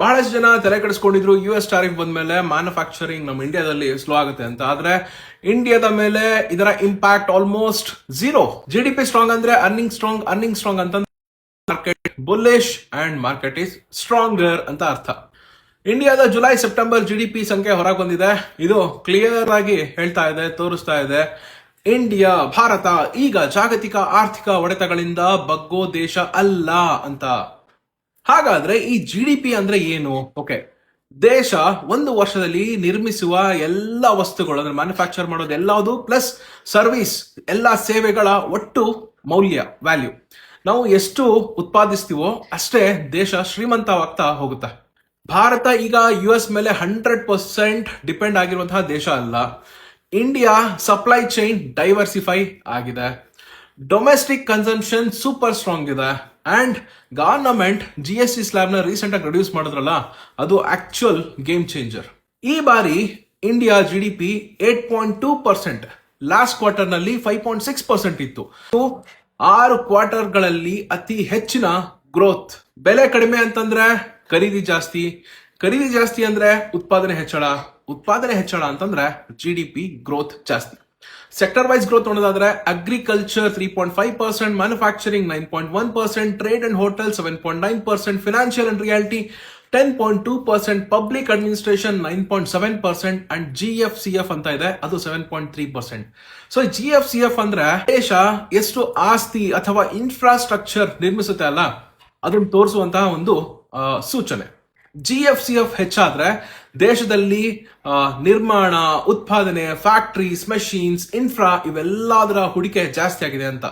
ಬಹಳಷ್ಟು ಜನ ತಲೆ ಕೆಡಿಸ್ಕೊಂಡಿದ್ರು. ಯು ಎಸ್ ಟಾರಿಫ್ ಬಂದ್ಮೇಲೆ ಮ್ಯಾನುಫ್ಯಾಕ್ಚರಿಂಗ್ ನಮ್ಮ ಇಂಡಿಯಾದಲ್ಲಿ ಸ್ಲೋ ಆಗುತ್ತೆ ಅಂತ. ಆದ್ರೆ ಇಂಡಿಯಾದ ಮೇಲೆ ಇದರ impact almost zero G D P strong ಅಂದ್ರೆ ಅರ್ನಿಂಗ್ ಸ್ಟ್ರಾಂಗ್ ಅರ್ನಿಂಗ್ ಸ್ಟ್ರಾಂಗ್ ಅಂತ market bullish and market is stronger ಅಂತ ಅರ್ಥ. ಇಂಡಿಯಾದ July September G D P ಸಂಖ್ಯೆ ಹೊರಗೆ ಬಂದಿದೆ. ಇದು ಕ್ಲಿಯರ್ ಆಗಿ ಹೇಳ್ತಾ ಇದೆ, ತೋರಿಸ್ತಾ ಇದೆ. ಇಂಡಿಯಾ ಭಾರತ ಈಗ ಜಾಗತಿಕ ಆರ್ಥಿಕ ಒಡೆತಗಳಿಂದ ಬಗ್ಗೋ ದೇಶ ಅಲ್ಲ ಅಂತ. ಹಾಗಾದ್ರೆ ಈ ಜಿ ಡಿ ಪಿ ಅಂದ್ರೆ ಏನು? ಓಕೆ ದೇಶ ಒಂದು ವರ್ಷದಲ್ಲಿ ನಿರ್ಮಿಸುವ ಎಲ್ಲ ವಸ್ತುಗಳು, ಅಂದ್ರೆ ಮ್ಯಾನುಫ್ಯಾಕ್ಚರ್ ಮಾಡೋದು ಎಲ್ಲದು ಪ್ಲಸ್ ಸರ್ವಿಸ್ ಎಲ್ಲ ಸೇವೆಗಳ ಒಟ್ಟು ಮೌಲ್ಯ ವ್ಯಾಲ್ಯೂ ನಾವು ಎಷ್ಟು ಉತ್ಪಾದಿಸ್ತೀವೋ ಅಷ್ಟೇ ದೇಶ ಶ್ರೀಮಂತವಾಗ್ತಾ ಹೋಗುತ್ತೆ. ಭಾರತ ಈಗ ಯು ಎಸ್ ಮೇಲೆ ಹಂಡ್ರೆಡ್ ಪರ್ಸೆಂಟ್ ಡಿಪೆಂಡ್ ಆಗಿರುವಂತಹ ದೇಶ ಅಲ್ಲ. ಇಂಡಿಯಾ ಸಪ್ಲೈ ಚೈನ್ ಡೈವರ್ಸಿಫೈ ಆಗಿದೆ. ಡೊಮೆಸ್ಟಿಕ್ ಕನ್ಸಂಪ್ಷನ್ ಸೂಪರ್ ಸ್ಟ್ರಾಂಗ್ ಇದೆ. And government G S T ಸ್ಲ್ಯಾಬ್ನ ನ ರೀಸೆಂಟ್ ಆಗಿ ರಿಡ್ಯೂಸ್ ಮಾಡಿದ್ರಲ್ಲ, ಅದು ಆಕ್ಚುಯಲ್ ಗೇಮ್ ಚೇಂಜರ್ ಈ ಬಾರಿ India G D P eight point two percent last ಕ್ವಾರ್ಟರ್ನಲ್ಲಿ five point six percent ಇತ್ತು. ಆರು ಕ್ವಾರ್ಟರ್ಗಳಲ್ಲಿ ಅತಿ ಹೆಚ್ಚಿನ ಗ್ರೋತ್ ಬೆಲೆ ಕಡಿಮೆ ಅಂತಂದ್ರೆ ಖರೀದಿ ಜಾಸ್ತಿ. ಖರೀದಿ ಜಾಸ್ತಿ ಅಂದ್ರೆ ಉತ್ಪಾದನೆ ಹೆಚ್ಚಳ. ಉತ್ಪಾದನೆ ಹೆಚ್ಚಳ ಅಂತಂದ್ರೆ ಜಿ ಡಿ ಪಿ ಗ್ರೋತ್ ಜಾಸ್ತಿ. ಸೆಕ್ಟರ್ ವೈಸ್ ಗ್ರೋತ್ ನೋಡೋದಾದ್ರೆ agriculture three point five percent manufacturing nine point one percent trade and hotel seven point nine percent financial and reality ten point two percent public administration nine point seven percent and G F C F ಅಂತ ಇದೆ, ಅದು seven point three percent so G F C F ಅಂದ್ರೆ ದೇಶ ಎಷ್ಟು ಆಸ್ತಿ ಅಥವಾ infrastructure ನಿರ್ಮಿಸುತ್ತೆ ಅಲ್ಲ? ಅದನ್ನು ತೋರಿಸುವಂತಹ ಒಂದು ಸೂಚನೆ. ಜಿ ಎಫ್ ಸಿ ಎಫ್ ಹೆಚ್ಚಾದ್ರೆ ದೇಶದಲ್ಲಿ ನಿರ್ಮಾಣ ಉತ್ಪಾದನೆ ಫ್ಯಾಕ್ಟ್ರೀಸ್ ಮೆಷಿನ್ಸ್ ಇನ್ಫ್ರಾ ಇವೆಲ್ಲದರ ಹೂಡಿಕೆ ಜಾಸ್ತಿ ಆಗಿದೆ ಅಂತ.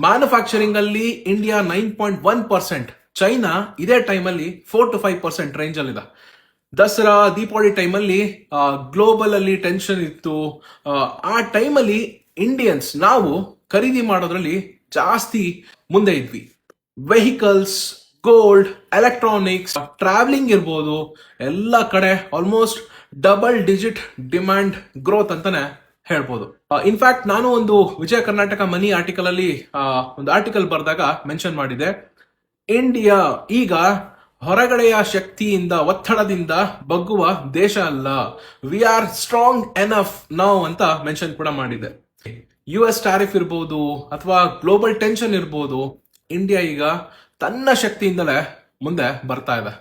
ಮ್ಯಾನುಫ್ಯಾಕ್ಚರಿಂಗ್ ಅಲ್ಲಿ India nine point one percent China ಇದೇ ಟೈಮಲ್ಲಿ four to five percent range ಅಲ್ಲಿದೆ. ದಸರಾ ದೀಪಾವಳಿ ಟೈಮಲ್ಲಿ ಗ್ಲೋಬಲ್ ಅಲ್ಲಿ ಟೆನ್ಷನ್ ಇತ್ತು. ಆ, ಆ ಟೈಮಲ್ಲಿ ಇಂಡಿಯನ್ಸ್ ನಾವು ಖರೀದಿ ಮಾಡೋದ್ರಲ್ಲಿ ಜಾಸ್ತಿ ಮುಂದೆ ಇದ್ವಿ. ವೆಹಿಕಲ್ಸ್ ಗೋಲ್ಡ್ ಎಲೆಕ್ಟ್ರಾನಿಕ್ಸ್ ಟ್ರಾವೆಲಿಂಗ್ ಇರ್ಬೋದು, ಎಲ್ಲ ಕಡೆ almost double digit demand growth ಅಂತಾನೆ ಹೇಳ್ಬೋದು. ಇನ್ಫ್ಯಾಕ್ಟ್ ನಾನು ಒಂದು ವಿಜಯ ಕರ್ನಾಟಕ ಮನಿ ಆರ್ಟಿಕಲ್ ಅಲ್ಲಿ ಒಂದು ಆರ್ಟಿಕಲ್ ಬರೆದಾಗ ಮೆನ್ಷನ್ ಮಾಡಿದೆ. ಇಂಡಿಯಾ ಈಗ ಹೊರಗಡೆಯ ಶಕ್ತಿಯಿಂದ, ಒತ್ತಡದಿಂದ ಬಗ್ಗುವ ದೇಶ ಅಲ್ಲ. ವಿ ಆರ್ ಸ್ಟ್ರಾಂಗ್ ಎನಫ್ ನಾವು ಅಂತ ಮೆನ್ಷನ್ ಕೂಡ ಮಾಡಿದೆ. ಯು ಎಸ್ ಟ್ಯಾರಿಫ್ ಇರ್ಬೋದು, ಅಥವಾ ಗ್ಲೋಬಲ್ ಟೆನ್ಷನ್ ಇರ್ಬೋದು ಇಂಡಿಯಾ ಈಗ ತನ್ನ ಶಕ್ತಿಯಿಂದಲೇ ಮುಂದೆ ಬರ್ತಾ ಇದೆ.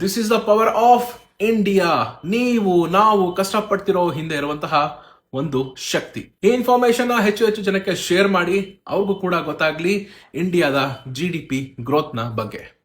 This is the power of India ನೀವು, ನಾವು ಕಷ್ಟಪಡ್ತಿರೋ ಹಿಂದೆ ಇರುವಂತಹ ಒಂದು ಶಕ್ತಿ. ಈ ಇನ್ಫಾರ್ಮೇಶನ್ ಹೆಚ್ಚು ಹೆಚ್ಚು ಜನಕ್ಕೆ ಶೇರ್ ಮಾಡಿ, ಅವ್ರಿಗೂ ಕೂಡ ಗೊತ್ತಾಗ್ಲಿ ಇಂಡಿಯಾದ ಜಿ ಡಿ ಪಿ ಗ್ರೋತ್ನ ಬಗ್ಗೆ.